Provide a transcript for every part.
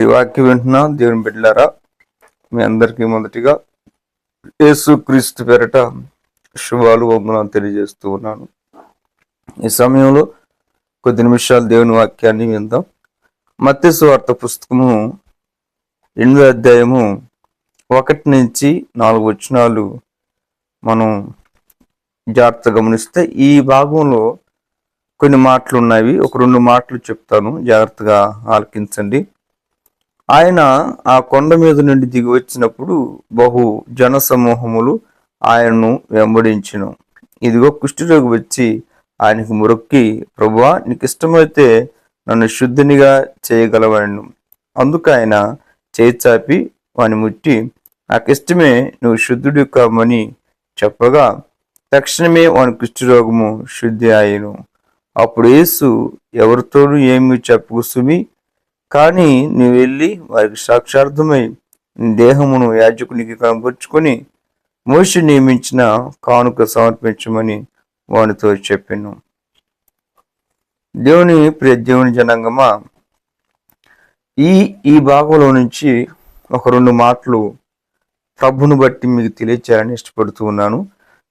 ఈ వాక్యం వింటున్నా. దేవుని బిడ్డలారా మీ అందరికీ మొదటిగా యేసు క్రీస్తు పేరట శుభాలు వందనాలు తెలియజేస్తూ ఉన్నాను. ఈ సమయంలో కొద్ది నిమిషాలు దేవుని వాక్యాన్ని విందాం. మత్స్సు వార్త పుస్తకము ఎనిమిదో అధ్యాయము ఒకటి నుంచి నాలుగు వచనాలు మనం జాగ్రత్త గమనిస్తే ఈ భాగంలో కొన్ని మాటలు ఉన్నాయి. ఒక రెండు మాటలు చెప్తాను. జాగ్రత్తగా ఆలకించండి. ఆయన ఆ కొండ మీద నుండి దిగి వచ్చినప్పుడు బహు జన సమూహములు ఆయనను వెంబడించను. ఇదిగో కుష్ఠరోగి వచ్చి ఆయనకు మొరొక్కి ప్రభువా నీకు ఇష్టమైతే నన్ను శుద్ధినిగా చేయగలవాడిను అందుకు ఆయన చేయి చాపి వాని ముట్టి నాకు ఇష్టమే నువ్వు శుద్ధుడు కామని చెప్పగా తక్షణమే వాని కుష్ఠరోగము శుద్ధి అయ్యను. అప్పుడు యేసు ఎవరితోనూ ఏమి చెప్పుకుసుమి కానీ నీవు వెళ్ళి వారికి సాక్షార్థమై నీ దేహమును యాజకునికి కనపరుచుకొని మోషి నియమించిన కానుక సమర్పించమని వానితో చెప్పాను. దేవుని ప్రియ దేవుని జనాంగమా ఈ ఈ భాగంలో నుంచి ఒక రెండు మాటలు ప్రభును బట్టి మీకు తెలియచేయాలని ఇష్టపడుతూ ఉన్నాను.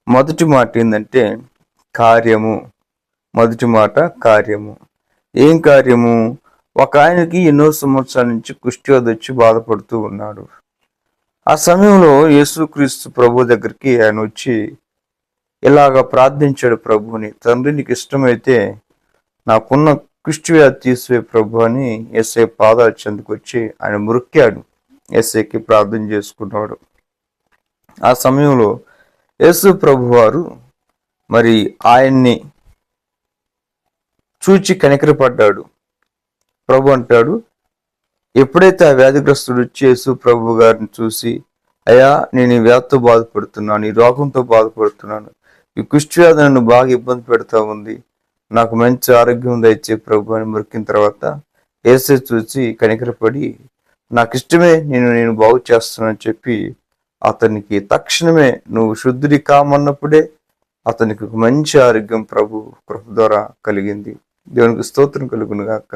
మొదటి మాట ఏంటంటే కార్యము. మొదటి మాట కార్యము. ఏం కార్యము? ఒక ఆయనకి ఎన్నో సంవత్సరాల నుంచి కుష్టివ్యాధి వచ్చి బాధపడుతూ ఉన్నాడు. ఆ సమయంలో యేసుక్రీస్తు ప్రభు దగ్గరికి ఆయన వచ్చి ఇలాగ ప్రార్థించాడు ప్రభుని తండ్రి నీకు ఇష్టమైతే నాకున్న కుష్టివ్యాధి తీసివే ప్రభు అని ఎస్ఐ పాదాలు చెందుకొచ్చి ఆయన మురుక్కాడు. ఎస్ఐకి ప్రార్థన చేసుకున్నాడు. ఆ సమయంలో యేసు ప్రభు వారు మరి ఆయన్ని చూచి కనికరపడ్డాడు. ప్రభు అంటాడు ఎప్పుడైతే ఆ వ్యాధిగ్రస్తుడు చేసు ప్రభు గారిని చూసి అయ్యా నేను ఈ వ్యాధితో బాధపడుతున్నాను ఈ రోగంతో బాధపడుతున్నాను ఈ కుష్ఠవ్యాధి నన్ను బాగా ఇబ్బంది పెడతా ఉంది నాకు మంచి ఆరోగ్యం దయచే ప్రభు అని మురికిన తర్వాత ఏసే చూసి కనికరపడి నాకు ఇష్టమే నేను నేను బాగు చేస్తున్నానని చెప్పి అతనికి తక్షణమే నువ్వు శుద్ధుడి కామన్నప్పుడే అతనికి మంచి ఆరోగ్యం ప్రభు కృప ద్వారా కలిగింది. దేవునికి స్తోత్రం కలుగును గాక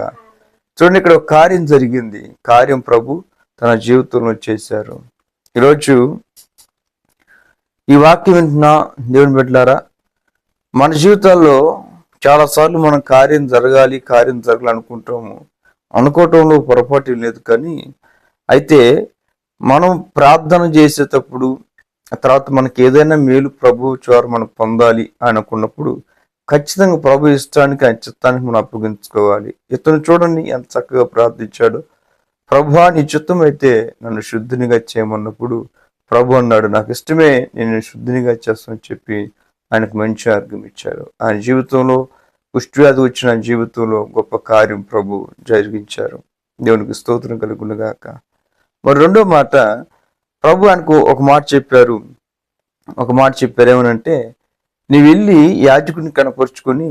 చూడండి ఇక్కడ ఒక కార్యం జరిగింది. కార్యం ప్రభు తన జీవితంలో చేశారు. ఈరోజు ఈ వాక్యం వింటున్న దేవుని బిడ్డలారా మన జీవితాల్లో చాలాసార్లు మనం కార్యం జరగాలి కార్యం జరగాలనుకుంటాము. అనుకోవటంలో పొరపాటు లేదు కానీ అయితే మనం ప్రార్థన చేసేటప్పుడు ఆ తర్వాత మనకి ఏదైనా మేలు ప్రభు చోర మనం పొందాలి అనుకున్నప్పుడు ఖచ్చితంగా ప్రభు ఇష్టానికి ఆయన చిత్తానికి మనం అప్పగించుకోవాలి. ఇతను చూడండి ఎంత చక్కగా ప్రార్థించాడు. ప్రభు నీ చిత్తం అయితే నన్ను శుద్ధినిగా చేయమన్నప్పుడు ప్రభు అన్నాడు నాకు ఇష్టమే నేను శుద్ధినిగా చేస్తానని చెప్పి ఆయనకు మంచి ఆర్గం ఇచ్చారు. ఆయన జీవితంలో కుష్ఠవ్యాధి వచ్చిన జీవితంలో గొప్ప కార్యం ప్రభు జరిగించారు. దేవునికి స్తోత్రం కలుగునుగాక మరి రెండో మాట ప్రభు ఆయనకు ఒక మాట చెప్పారు. ఒక మాట చెప్పారు ఏమనంటే నీ వెళ్ళి యాజకుని కనపరుచుకొని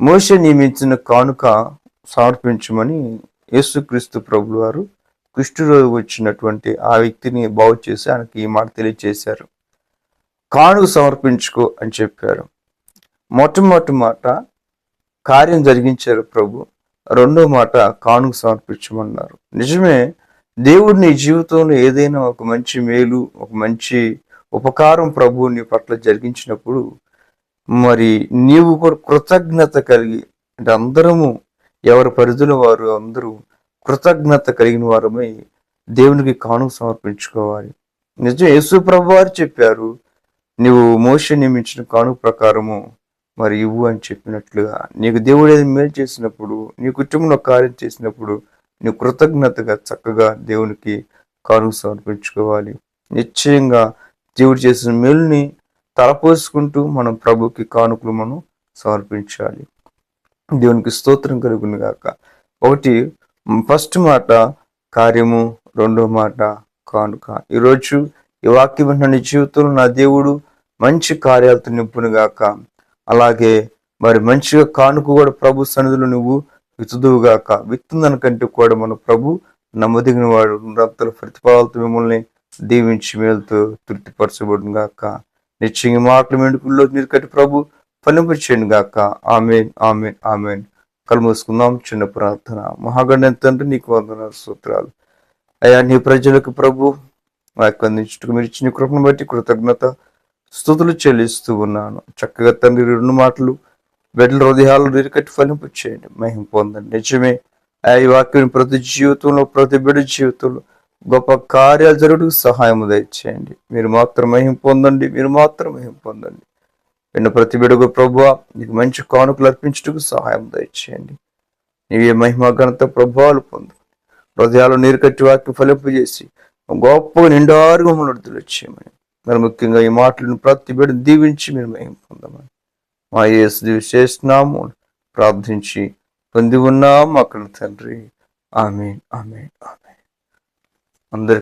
మోస నియమించిన కానుక సమర్పించమని యేసుక్రీస్తు ప్రభులు వారు కుష్ఠరోగి వచ్చినటువంటి ఆ వ్యక్తిని బాగు చేసి ఆయనకి ఈ మాట తెలియచేశారు. కానుక సమర్పించుకో అని చెప్పారు. మొట్టమొదటి మాట కార్యం జరిగించారు ప్రభు. రెండో మాట కానుక సమర్పించమన్నారు. నిజమే దేవుడు నీ జీవితంలో ఏదైనా ఒక మంచి మేలు ఒక మంచి ఉపకారం ప్రభు నీ పట్ల జరిగించినప్పుడు మరి నీవు కూడా కృతజ్ఞత కలిగి అంటే అందరము ఎవరి పరిధిలో వారు అందరూ కృతజ్ఞత కలిగిన వారమై దేవునికి కాను సమర్పించుకోవాలి. నిజం యేసు ప్రభు వారు చెప్పారు నీవు మోస నియమించిన కాను ప్రకారము మరి ఇవ్వు అని చెప్పినట్లుగా. నీకు దేవుడు ఏది మేలు చేసినప్పుడు నీ కుటుంబంలో కార్యం చేసినప్పుడు నీ కృతజ్ఞతగా చక్కగా దేవునికి కాను సమర్పించుకోవాలి. నిశ్చయంగా దేవుడు చేసిన మేలుని తలపోసుకుంటూ మనం ప్రభుకి కానుకలు మనం సమర్పించాలి. దేవునికి స్తోత్రం కలుగును గాక. ఒకటి ఫస్ట్ మాట కార్యము రెండో మాట కానుక. ఈరోజు ఈ వాక్యం వింటున్న నీ జీవితంలో నా దేవుడు మంచి కార్యాలతో నింపును గాక. అలాగే మరి మంచిగా కానుక కూడా ప్రభు సన్నిధిలో నువ్వు విత్తుదువుగాక విత్తుందనకంటే కూడా మన ప్రభు నమ్మదగిన వాడు. రక్తుల ప్రతిఫలాలతో మిమ్మల్ని దీవించి మేలుతో తృప్తిపరచబడును గాక. నిశ్చయంగా మాటలు మెండుకుల్లో మీరు కట్టి ప్రభు ఫలింపచేయండి గాక. Amen amen amen. కలుమూసుకుందాం చిన్న ప్రార్థన. మహాగణ తండ్రి నీకు వందన సూత్రాలు అయ్యా నీ ప్రజలకు ప్రభు వాక్కు అందించుటకు మీరు ఇచ్చిన కృపను బట్టి కృతజ్ఞత స్థుతులు చెల్లిస్తూ ఉన్నాను. చక్కగా తండ్రి రెండు మాటలు బిడ్డల హృదయాలు నీరుకట్టి ఫలింపు చేయండి. మహిం పొందండి. నిజమే ఆ ఈ వాక్యం ప్రతి జీవితంలో ప్రతి బిడ్డ జీవితంలో గొప్ప కార్యాలు జరుగుటకు సహాయం దయచేయండి. మీరు మాత్రం మహిం పొందండి మీరు మాత్రం మహిం పొందండి. విన్న ప్రతి బిడుగు ప్రభు నీకు మంచి కానుకలు అర్పించుటకు సహాయం దయచేయండి. నీవే మహిమ ఘనత ప్రభావాలు పొందు. హృదయాలు నీరు కట్టి వాక్యం ఫలింపు చేసి గొప్ప నిండారుగా మమ్మల్ని వచ్చేయమని మరి ముఖ్యంగా ఈ మాటలను ప్రతి బిడ్డ దీవించి మీరు మహిమ పొందమని. మా యేసు చేసినాము ప్రార్థించి పొంది ఉన్నాము అక్కడ తండ్రి. ఆమె ఆమె ఆమె అందరి